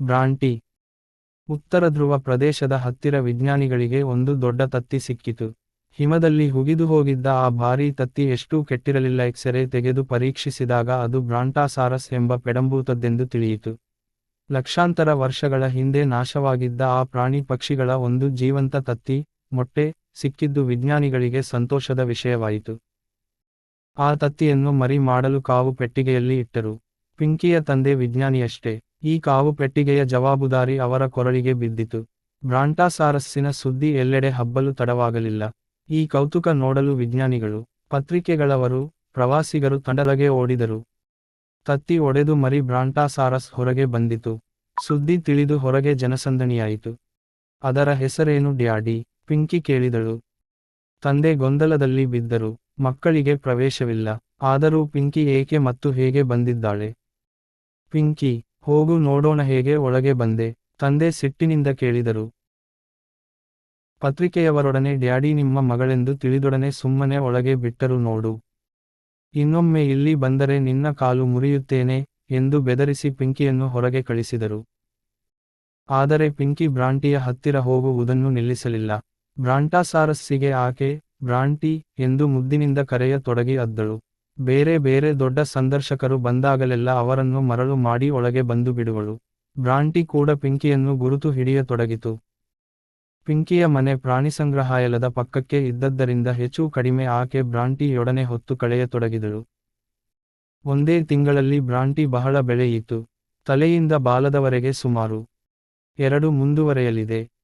ಬ್ರಾಂಟಿ ಉತ್ತರ ಧ್ರುವ ಪ್ರದೇಶದ ಹತ್ತಿರ ವಿಜ್ಞಾನಿಗಳಿಗೆ ಒಂದು ದೊಡ್ಡ ತತ್ತಿ ಸಿಕ್ಕಿತು. ಹಿಮದಲ್ಲಿ ಹುಗಿದುಹೋಗಿದ್ದ ಆ ಭಾರೀ ತತ್ತಿ ಎಷ್ಟೂ ಕೆಟ್ಟಿರಲಿಲ್ಲ. ಎಕ್ಸರೆ ತೆಗೆದು ಪರೀಕ್ಷಿಸಿದಾಗ ಅದು ಬ್ರಾಂಟಾಸಾರಸ್ ಎಂಬ ಪೆಡಂಬೂತದ್ದೆಂದು ತಿಳಿಯಿತು. ಲಕ್ಷಾಂತರ ವರ್ಷಗಳ ಹಿಂದೆ ನಾಶವಾಗಿದ್ದ ಆ ಪ್ರಾಣಿ ಪಕ್ಷಿಗಳ ಒಂದು ಜೀವಂತ ತತ್ತಿ, ಮೊಟ್ಟೆ ಸಿಕ್ಕಿದ್ದು ವಿಜ್ಞಾನಿಗಳಿಗೆ ಸಂತೋಷದ ವಿಷಯವಾಯಿತು. ಆ ತತ್ತಿಯನ್ನು ಮರಿ ಮಾಡಲು ಕಾವು ಪೆಟ್ಟಿಗೆಯಲ್ಲಿ ಇಟ್ಟರು. ಪಿಂಕಿಯ ತಂದೆ ವಿಜ್ಞಾನಿಯಷ್ಟೇ. ಈ ಕಾವು ಪೆಟ್ಟಿಗೆಯ ಜವಾಬುದಾರಿ ಅವರ ಕೊರಳಿಗೆ ಬಿದ್ದಿತು. ಬ್ರಾಂಟಾಸಾರಸ್ಸಿನ ಸುದ್ದಿ ಎಲ್ಲೆಡೆ ಹಬ್ಬಲು ತಡವಾಗಲಿಲ್ಲ. ಈ ಕೌತುಕ ನೋಡಲು ವಿಜ್ಞಾನಿಗಳು, ಪತ್ರಿಕೆಗಳವರು, ಪ್ರವಾಸಿಗರು ತಂಡಲಗೆ ಓಡಿದರು. ತತ್ತಿ ಒಡೆದು ಮರಿ ಬ್ರಾಂಟಾಸಾರಸ್ ಹೊರಗೆ ಬಂದಿತು. ಸುದ್ದಿ ತಿಳಿದು ಹೊರಗೆ ಜನಸಂದಣಿಯಾಯಿತು. ಅದರ ಹೆಸರೇನು ಡ್ಯಾಡಿ? ಪಿಂಕಿ ಕೇಳಿದಳು. ತಂದೆ ಗೊಂದಲದಲ್ಲಿ ಬಿದ್ದರು. ಮಕ್ಕಳಿಗೆ ಪ್ರವೇಶವಿಲ್ಲ. ಆದರೂ ಪಿಂಕಿ ಏಕೆ ಮತ್ತು ಹೇಗೆ ಬಂದಿದ್ದಾಳೆ? ಪಿಂಕಿ ಹೋಗು ನೋಡೋಣ ಹೇಗೆ ಒಳಗೆ ಬಂದೆ. ತಂದೆ ಸಿಟ್ಟಿನಿಂದ ಕೇಳಿದರು. ಪತ್ರಿಕೆಯವರೊಡನೆ, ಡ್ಯಾಡಿ, ನಿಮ್ಮ ಮಗಳೆಂದು ತಿಳಿದೊಡನೆ ಸುಮ್ಮನೆ ಒಳಗೆ ಬಿಟ್ಟರು ನೋಡು. ಇನ್ನೊಮ್ಮೆ ಇಲ್ಲಿ ಬಂದರೆ ನಿನ್ನ ಕಾಲು ಮುರಿಯುತ್ತೇನೆ, ಎಂದು ಬೆದರಿಸಿ ಪಿಂಕಿಯನ್ನು ಹೊರಗೆ ಕಳಿಸಿದರು. ಆದರೆ ಪಿಂಕಿ ಬ್ರಾಂಟಿಯ ಹತ್ತಿರ ಹೋಗುವುದನ್ನು ನಿಲ್ಲಿಸಲಿಲ್ಲ. ಬ್ರಾಂಟಾಸಾರಸ್ಸಿಗೆ ಆಕೆ ಬ್ರಾಂಟಿ ಎಂದು ಮುದ್ದಿನಿಂದ ಕರೆಯ ತೊಡಗಿ ಅದ್ದಳು. ಬೇರೆ ಬೇರೆ ದೊಡ್ಡ ಸಂದರ್ಶಕರು ಬಂದಾಗಲೆಲ್ಲ ಅವರನ್ನು ಮರಳು ಮಾಡಿ ಒಳಗೆ ಬಂದು ಬಿಡುವಳು. ಬ್ರಾಂಟಿ ಕೂಡ ಪಿಂಕಿಯನ್ನು ಗುರುತು ಹಿಡಿಯತೊಡಗಿತು. ಪಿಂಕಿಯ ಮನೆ ಪ್ರಾಣಿ ಸಂಗ್ರಹಾಲಯದ ಪಕ್ಕಕ್ಕೆ ಇದ್ದದ್ದರಿಂದ ಹೆಚ್ಚು ಕಡಿಮೆ ಆಕೆ ಬ್ರಾಂಟಿಯೊಡನೆ ಹೊತ್ತು ಕಳೆಯತೊಡಗಿದಳು. ಒಂದೇ ತಿಂಗಳಲ್ಲಿ ಬ್ರಾಂಟಿ ಬಹಳ ಬೆಳೆಯಿತು. ತಲೆಯಿಂದ ಬಾಲದವರೆಗೆ ಸುಮಾರು ಎರಡು ಮುಂದುವರೆಯಲಿದೆ.